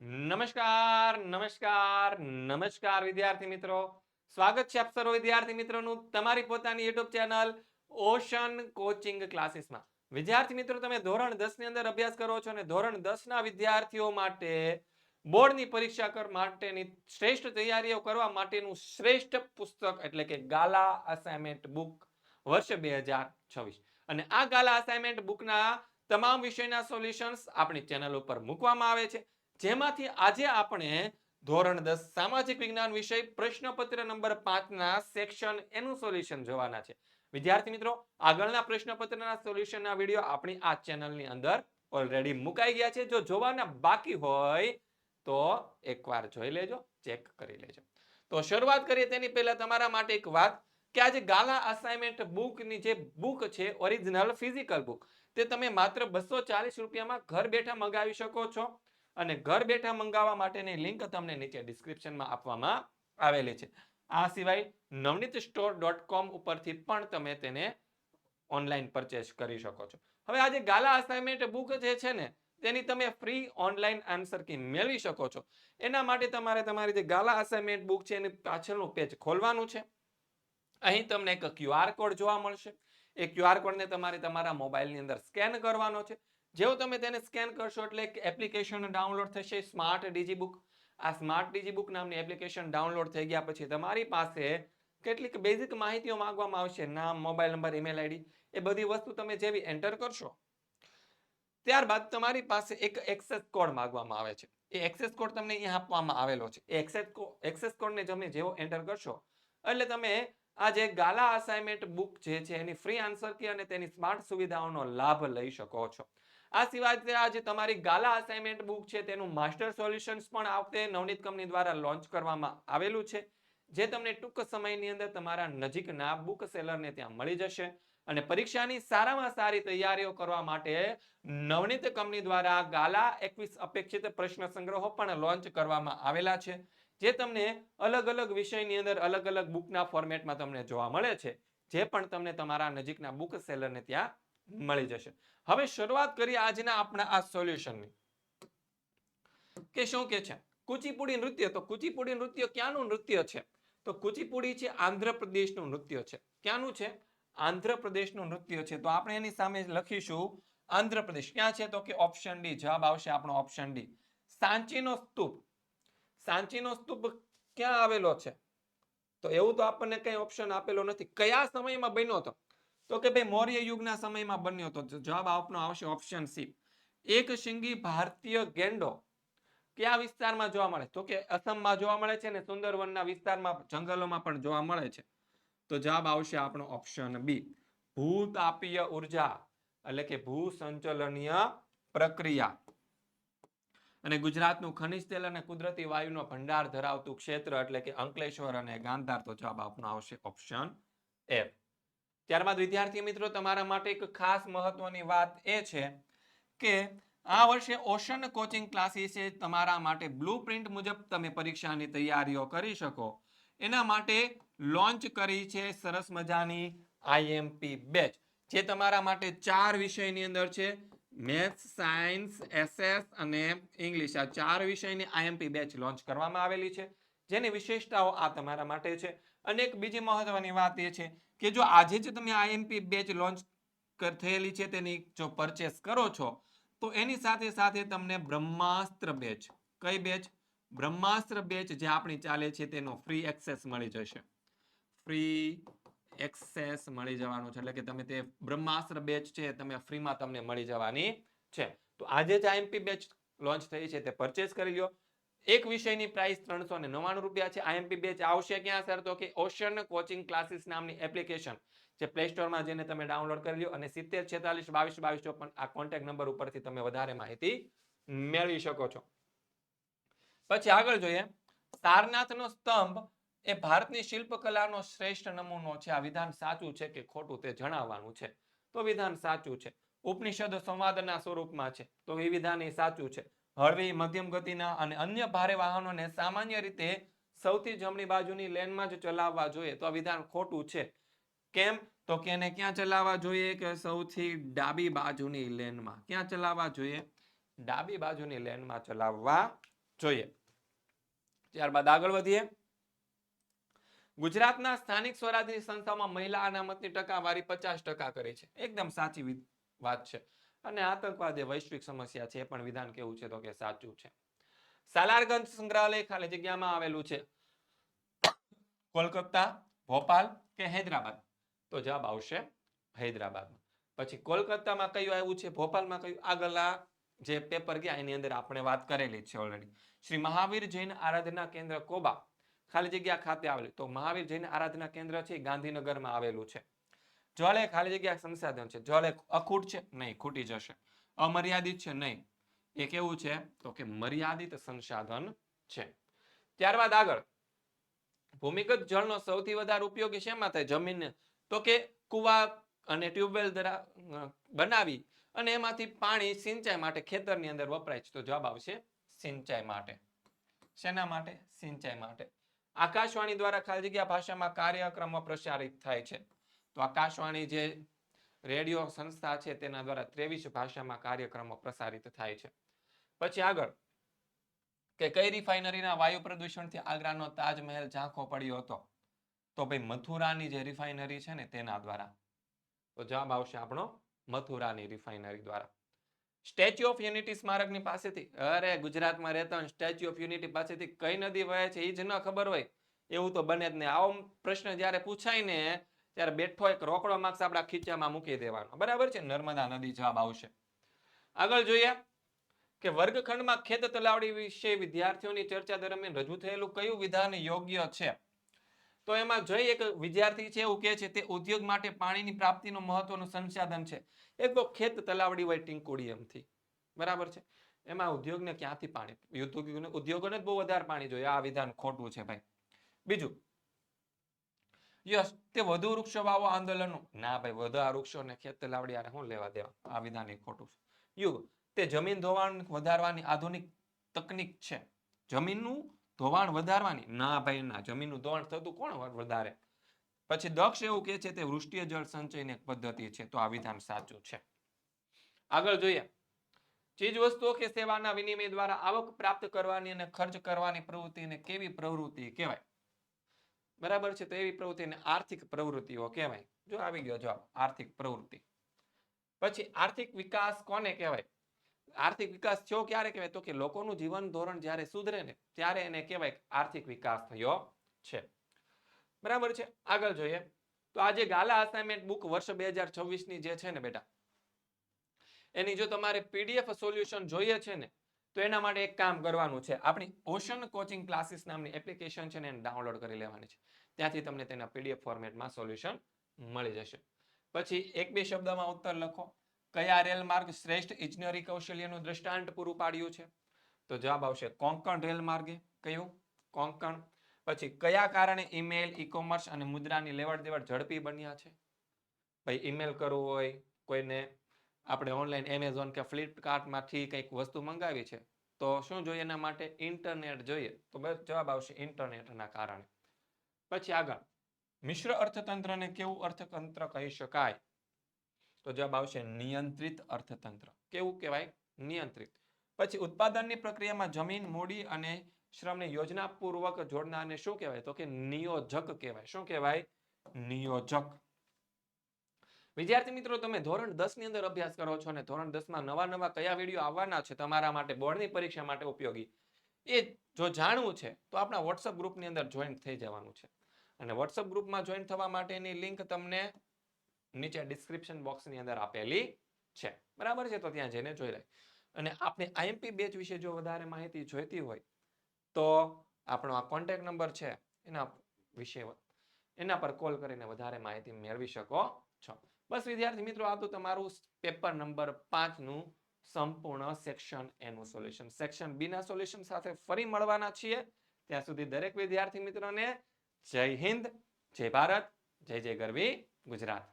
નમસ્કાર નમસ્કાર નમસ્કાર વિદ્યાર્થી મિત્રો. સ્વાગત છે આપ સર્વ વિદ્યાર્થી મિત્રોનું તમારી પોતાની યુટ્યુબ ચેનલ ઓશન કોચિંગ ક્લાસીસમાં. વિદ્યાર્થી મિત્રો, તમે ધોરણ 10 ની અંદર અભ્યાસ કરો છો અને ધોરણ 10 ના વિદ્યાર્થીઓ માટે બોર્ડની પરીક્ષા કર માટેની શ્રેષ્ઠ તૈયારીઓ કરવા માટેનું શ્રેષ્ઠ પુસ્તક એટલે કે ગાલા અસાઇનમેન્ટ બુક વર્ષ બે હજાર છવ્વીસ. અને આ ગાલા અસાઇનમેન્ટ બુકના તમામ વિષયના સોલ્યુશન્સ આપણી ચેનલ ઉપર મૂકવામાં આવે છે. જેમાંથી આજે આપણે ધોરણ દસ સામાજિક વિજ્ઞાન વિષય પ્રશ્નપત્ર નંબર પાંચના સેક્શન એનું સોલ્યુશન જોવાના છે. વિદ્યાર્થી મિત્રો, આગળના પ્રશ્નપત્રના સોલ્યુશનના વીડિયો આપણી આ ચેનલની અંદર ઓલરેડી મુકાઈ ગયા છે. જો જોવાના બાકી હોય તો એકવાર જોઈ લેજો ચેક કરી લેજો. તો શરૂઆત કરીએ તેની પહેલા તમારા માટે એક વાત કે આજે ગાલા અસાઇનમેન્ટ બુકની જે બુક છે ઓરિજિનલ ફિઝિકલ બુક તે તમે માત્ર બસો ચાલીસ રૂપિયામાં ઘર બેઠા મંગાવી શકો છો. અને ઘર બેઠા મંગાવવા માટેની લિંક તમને નીચે ડિસ્ક્રિપ્શનમાં આપવામાં આવેલી છે. આ સિવાય નવનીત સ્ટોર ડોટ કોમ ઉપરથી પણ તમે તેને ઓનલાઈન પરચેસ કરી શકો છો. હવે આજે ગાલા અસાઇનમેન્ટ બુક જે છે ને, તેની તમે ફ્રી ઓનલાઈન આન્સર કી મેળવી શકો છો. એના માટે તમારે તમારી જે ગાલા અસાઇનમેન્ટ બુક છે એની પાછળનું પેજ ખોલવાનું છે. અહીં તમને એક ક્યુઆર કોડ જોવા મળશે. એ ક્યુઆર કોડને તમારે તમારા મોબાઈલની અંદર સ્કેન કરવાનો છે. જેવું તમે તેને સ્કેન કરશો એટલે એપ્લિકેશન ડાઉનલોડ થશે સ્માર્ટ ડીજી બુક આ સ્માર્ટ ડીજી બુક નામની એપ્લિકેશન ડાઉનલોડ થઈ ગયા પછી તમારી પાસે કેટલીક બેઝિક માહિતીઓ માંગવામાં આવશે. નામ મોબાઈલ નંબર ઈમેલ આઈડી એ બધી વસ્તુ તમે જેવી એન્ટર કરશો, ત્યારબાદ તમારી પાસે એક એક્સેસ કોડ માંગવામાં આવે છે. એ એક્સેસ કોડ તમને અહીંયા આપવામાં આવેલો છે. એ એક્સેસ એક્સેસ કોડને તમે જેવો એન્ટર કરશો, એટલે તમે આ જે ગાલા અસાઇનમેન્ટ બુક જે છે એની ફ્રી આન્સર કી અને તેની સ્માર્ટ સુવિધાઓનો લાભ લઈ શકો છો. આ સિવાય આ જે તમારી ગાલા અસાઇનમેન્ટ બુક છે, તેનું માસ્ટર સોલ્યુશન્સ પણ આ વખતે નવનીત કંપની દ્વારા લોન્ચ કરવામાં આવેલું છે. જે તમને ટૂંક સમયની અંદર તમારા નજીકના બુક સેલરને ત્યાં મળી જશે અને પરીક્ષાની સારામાં સારી તૈયારીઓ કરવા માટે નવનીત કંપની દ્વારા ગાલા એકવીસ અપેક્ષિત પ્રશ્ન સંગ્રહો પણ લોન્ચ કરવામાં આવેલા છે. જે તમને અલગ અલગ વિષયની અંદર અલગ અલગ બુકના ફોર્મેટમાં તમને જોવા મળે છે. જે પણ તમને તમારા નજીકના બુક સેલરને ત્યાં મળી જશે. હવે શરૂઆત કરીએ આજના આપણા આ સોલ્યુશનની કે શું કે છે? કુચીપુડી નૃત્ય. તો કુચીપુડી નૃત્ય ક્યાંનું નૃત્ય છે? તો કુચીપુડી છે આંધ્રપ્રદેશનું નૃત્ય છે. ક્યાંનું છે? આંધ્રપ્રદેશનું નૃત્ય છે. તો આપણે એની સામે લખીશું આંધ્રપ્રદેશ. ક્યાં છે? તો કે ઓપ્શન ડી જવાબ આવશે આપણો ઓપ્શન ડી સાંચીનો સ્તૂપ. સાંચીનો સ્તૂપ ક્યાં આવેલો છે? તો એવું તો આપણને કઈ ઓપ્શન આપેલો નથી. કયા સમયમાં બન્યો હતો? તો કે ભાઈ, મૌર્ય યુગના સમયમાં બન્યો હતો જવાબ આપનો આવશે ઓપ્શન સી એક શિંગી ભારતીય ગેંડો કયા વિસ્તારમાં જોવા મળે? તો કે અસમમાં જોવા મળે છે ને સુંદરવનના વિસ્તારમાં જંગલોમાં પણ જોવા મળે છે. તો જવાબ આવશે આપણો ઓપ્શન બી ભૂતાપીય ઊર્જા, એટલે કે ભૂસંચલનીય પ્રક્રિયા. અને ગુજરાતનું ખનિજ તેલ અને કુદરતી વાયુનો ભંડાર ધરાવતું ક્ષેત્ર એટલે કે અંકલેશ્વર અને ગાંધાર તો જવાબ આપનો આવશે ઓપ્શન એ ત્યારબાદ વિદ્યાર્થી મિત્રો, તમારા માટે એક ખાસ મહત્વની વાત એ છે કે આ વર્ષે ઓશન કોચિંગ ક્લાસીસે તમારા માટે બ્લુ પ્રિન્ટ મુજબ તમે પરીક્ષાની તૈયારીઓ કરી શકો. એના માટે લોન્ચ કરી છે સરસ મજાની આઈએમપી બેચ, જે તમારા માટે ચાર વિષયની અંદર છે. મેથ્સ, સાયન્સ, એસએસ અને ઇંગ્લિશ, આ ચાર વિષયની આઈએમપી બેચ લોન્ચ કરવામાં આવેલી છે. જેની વિશેષતાઓ આ તમારા માટે છે. અને એક બીજી મહત્વની વાત એ છે કે જો આજે જ તમે આઈએમપી બેચ લોન્ચ થયેલી છે, તેની જો પરચેસ કરો છો, તો એની સાથે સાથે તમને બ્રહ્માસ્ત્ર બેચ. કઈ બેચ? બ્રહ્માસ્ત્ર બેચ જે આપણી ચાલે છે, તેનો ફ્રી એક્સેસ મળી જશે. ફ્રી એક્સેસ મળી જવાનું છે, એટલે કે તમે તે બ્રહ્માસ્ત્ર બેચ છે, તમે ફ્રીમાં તમને મળી જવાની છે. તો આજે જ આઈએમપી બેચ લોન્ચ થઈ છે, તે પરચેસ કરી લો એક વિષયની પ્રાઇસ ત્રણસો ને નવ્વાણું રૂપિયા છે. આઈએમપી બેચ આવશે ક્યાં સર તો કે ઓશન કોચિંગ ક્લાસીસ નામની એપ્લિકેશન જે પ્લે સ્ટોરમાં જઈને તમે ડાઉનલોડ કરી લો અને સિત્તેર, છેતાલીસ, બાવીસ બાવીસ, ચોપન આ કોન્ટેક્ટ નંબર ઉપરથી તમે વધારે માહિતી મેળવી શકો છો. પછી આગળ જોઈએ. સારનાથનો સ્તંભ એ ભારતની શિલ્પકલાનો શ્રેષ્ઠ નમૂનો છે. આ વિધાન સાચું છે કે ખોટું તે જણાવવાનું છે? તો વિધાન સાચું છે. ઉપનિષદ સંવાદના સ્વરૂપમાં છે. તો એ વિધાન એ સાચું છે. હળવી મધ્યમ ગતિના અને અન્ય ભારે વાહનોને સામાન્ય રીતે સૌથી જમણી બાજુની લેનમાં જ ચલાવવા જોઈએ. તો આ વિધાન ખોટું છે. કેમ? તો કે એને ક્યાં ચલાવવા જોઈએ કે સૌથી ડાબી બાજુની લેનમાં? ક્યાં ચલાવવા જોઈએ? ડાબી બાજુની લેનમાં ચલાવવા જોઈએ. ત્યારબાદ આગળ વધીએ. ગુજરાતના સ્થાનિક સ્વરાજની સંસ્થામાં મહિલા અનામતની ટકાવારી પચાસ ટકા કરી છે. એકદમ સાચી વાત છે. અને આતંકવાદ એ વૈશ્વિક સમસ્યા છે, પણ વિધાન કેવું છે તો કે સાચું છે. સાલારગંજ સંગ્રહાલય ખાલી જગ્યામાં આવેલું છે. કોલકાતા, ભોપાલ કે હૈદરાબાદ? તો જવાબ આવશે હૈદરાબાદમાં પછી કોલકાતામાં કયું આવ્યું છે? ભોપાલમાં કયું? આગળના જે પેપર ગયા એની અંદર આપણે વાત કરેલી છે ઓલરેડી શ્રી મહાવીર જૈન આરાધના કેન્દ્ર કોબા ખાલી જગ્યા ખાતે આવેલું. તો મહાવીર જૈન આરાધના કેન્દ્ર છે ગાંધીનગરમાં આવેલું છે. જલે ખાલી જગ્યા સંસાધન છે. જલે અખૂટ છે? નહીં, ખૂટી જશે. અમર્યાદિત છે? નહીં. એ કેવું છે? તો કે મર્યાદિત સંસાધન છે. ત્યારબાદ આગળ. ભૂમિગત જળનો સૌથી વધારે ઉપયોગ શેમાં થાય? જમીન તો કે કુવા અને ટ્યુબવેલ દ્વારા બનાવી અને એમાંથી પાણી સિંચાઈ માટે ખેતરની અંદર વપરાય છે. તો જવાબ આવશે સિંચાઈ માટે. શેના માટે? સિંચાઈ માટે. આકાશવાણી દ્વારા ખાલી જગ્યા ભાષામાં કાર્યક્રમો પ્રસારિત થાય છે. તો આકાશવાણી જે રેડિયો સંસ્થા છે તેના દ્વારા ત્રેવીસ ભાષામાં કાર્યક્રમો પ્રસારિત થાય છે. પછી આગળ, કે કઈ રિફાઇનરીના વાયુ પ્રદૂષણથી આગ્રાનો તાજમહેલ ઝાંખો પડ્યો હતો? તો ભાઈ મથુરાની જે રિફાઇનરી છે ને તેના દ્વારા. તો જવાબ આવશે આપણો મથુરાની રિફાઇનરી દ્વારા. સ્ટેચ્યુ ઓફ યુનિટી સ્મારકની પાસેથી, અરે ગુજરાતમાં રહેતા સ્ટેચ્યુ ઓફ યુનિટી પાસેથી કઈ નદી વહે છે એ જ ન ખબર હોય. એવું તો બને જ નહીં આવો પ્રશ્ન જ્યારે પૂછાય ને ત્યારે બેઠો એક રોકડો માર્ક્સ આપણા ખીચામાં મૂકી દેવાનો. બરાબર છે? નર્મદા નદી જવાબ આવશે. આગળ જોઈએ કે વર્ગખંડમાં ખેત તલાવડી વિશે વિદ્યાર્થીઓની ચર્ચા દરમિયાન રજૂ થયેલું કયું વિધાન યોગ્ય છે? તો એમાં જોઈ એક વિદ્યાર્થી છે એવું કહે છે, તે ઉદ્યોગ માટે પાણીની પ્રાપ્તિનું મહત્વનું સંસાધન છે. એક તો ખેત તલાવડી હોય ટિંકોડિયમથી બરાબર છે? એમાં ઉદ્યોગને ક્યાંથી પાણી ઉદ્યોગોને ઉદ્યોગોને જ બહુ વધારે પાણી જોઈએ. આ વિધાન ખોટું છે ભાઈ. બીજું યસ, તે વધુ વૃક્ષો વાવો આંદોલનનું. ના ભાઈ, વધુ વૃક્ષોને ખેતર તલાવડી આને શું લેવા દેવા? આ વિધાન એ ખોટું છે. યુ, તે જમીન ધોવાણ વધારવાની આધુનિક તકનીક છે. જમીનનું ધોવાણ વધારવાની? ના ભાઈ, ના. જમીનનું ધોવાણ થતું કોણ વધારે? પછી દક્ષ એવું કહે છે તે વૃષ્ટિય જળ સંચયની એક પદ્ધતિ છે. તો આ વિધાન સાચું છે. આગળ જોઈએ. ચીજ વસ્તુઓ કે સેવાના વિનિમય દ્વારા આવક પ્રાપ્ત કરવાની અને ખર્ચ કરવાની પ્રવૃત્તિને કેવી પ્રવૃત્તિ કહેવાય? બરાબર છે? તો એવી પ્રવૃત્તિને આર્થિક પ્રવૃત્તિઓ કહેવાય. જો આવી ગયો જવાબ, આર્થિક પ્રવૃત્તિ. પછી આર્થિક વિકાસ કોને કહેવાય? આર્થિક વિકાસ થયો ક્યારે કહેવાય? તો કે લોકોનું જીવન ધોરણ જ્યારે સુધરે ને, ત્યારે એને કહેવાય આર્થિક વિકાસ થયો છે. બરાબર છે? આગળ જોઈએ. તો આજે ગાલા અસાઇનમેન્ટ બુક વર્ષ બે હજારની જે છે ને બેટા, એની જો તમારે પીડીએફ સોલ્યુશન જોઈએ છે ને તો એના માટે એક કામ કરવાનું છે. આપણી ઓશન કોચિંગ ક્લાસીસ નામની એપ્લિકેશન છે ને એને ડાઉનલોડ કરી લેવાની છે. ત્યાંથી તમને તેના પીડીએફ ફોર્મેટમાં સોલ્યુશન મળી જશે. પછી એક બે શબ્દમાં ઉત્તર લખો. કયા રેલ માર્ગ શ્રેષ્ઠ ઇજનેરી કૌશલ્યનું દ્રષ્ટાંત પૂરું પાડ્યું છે? તો જવાબ આવશે કોંકણ રેલ માર્ગે. કયું? કોંકણ. પછી કયા કારણે ઈમેલ ઈ કોમર્સ અને મુદ્રાની લેવડ દેવડ ઝડપી બન્યા છે? ભાઈ, ઈમેલ કરવું હોય, કોઈને આપણે ઓનલાઈન એમેઝોન કે ફ્લિપકાર્ટમાંથી કંઈક વસ્તુ મંગાવી છે, તો શું જોઈએ એના માટે? ઇન્ટરનેટ જોઈએ. તો જવાબ આવશે ઇન્ટરનેટના કારણે. પછી આગળ. મિશ્ર અર્થતંત્રને કેવું અર્થતંત્ર કહી શકાય? તો જવાબ આવશે નિયંત્રિત અર્થતંત્ર. કેવું કહેવાય? નિયંત્રિત. પછી ઉત્પાદનની પ્રક્રિયામાં જમીન, મૂડી અને શ્રમને યોજનાપૂર્વક જોડનારને શું કહેવાય? તો કે નિયોજક કહેવાય. શું કહેવાય? નિયોજક. વિદ્યાર્થી મિત્રો, તમે ધોરણ દસની અંદર અભ્યાસ કરો છો અને ધોરણ દસમાં નવા નવા કયા વીડિયો આવવાના છે તમારા માટે બોર્ડની પરીક્ષા માટે ઉપયોગી, એ જો જાણવું છે, તો આપણા વોટ્સઅપ ગ્રુપની અંદર જોઈન થઈ જવાનું છે. અને વોટ્સઅપ ગ્રુપમાં જોઈન થવા માટેની લિંક તમને નીચે ડિસ્ક્રિપ્શન બોક્સની અંદર આપેલી છે. બરાબર છે? તો ત્યાં જઈને જોઈ લે. અને આપણે આઈએમપી બેચ વિશે જો વધારે માહિતી જોઈતી હોય, તો આપણો આ કોન્ટેક્ટ નંબર છે, એના વિશે એના પર કોલ કરીને વધારે માહિતી મેળવી શકો છો. બસ વિદ્યાર્થી મિત્રો, આ તો તમારું પેપર નંબર પાંચનું સંપૂર્ણ સેક્શન એનું સોલ્યુશન સેક્શન બી ના સોલ્યુશન સાથે ફરી મળવાના છીએ. ત્યાં સુધી દરેક વિદ્યાર્થી મિત્રોને જય હિન્દ, જય ભારત, જય જય ગરવી, ગુજરાત.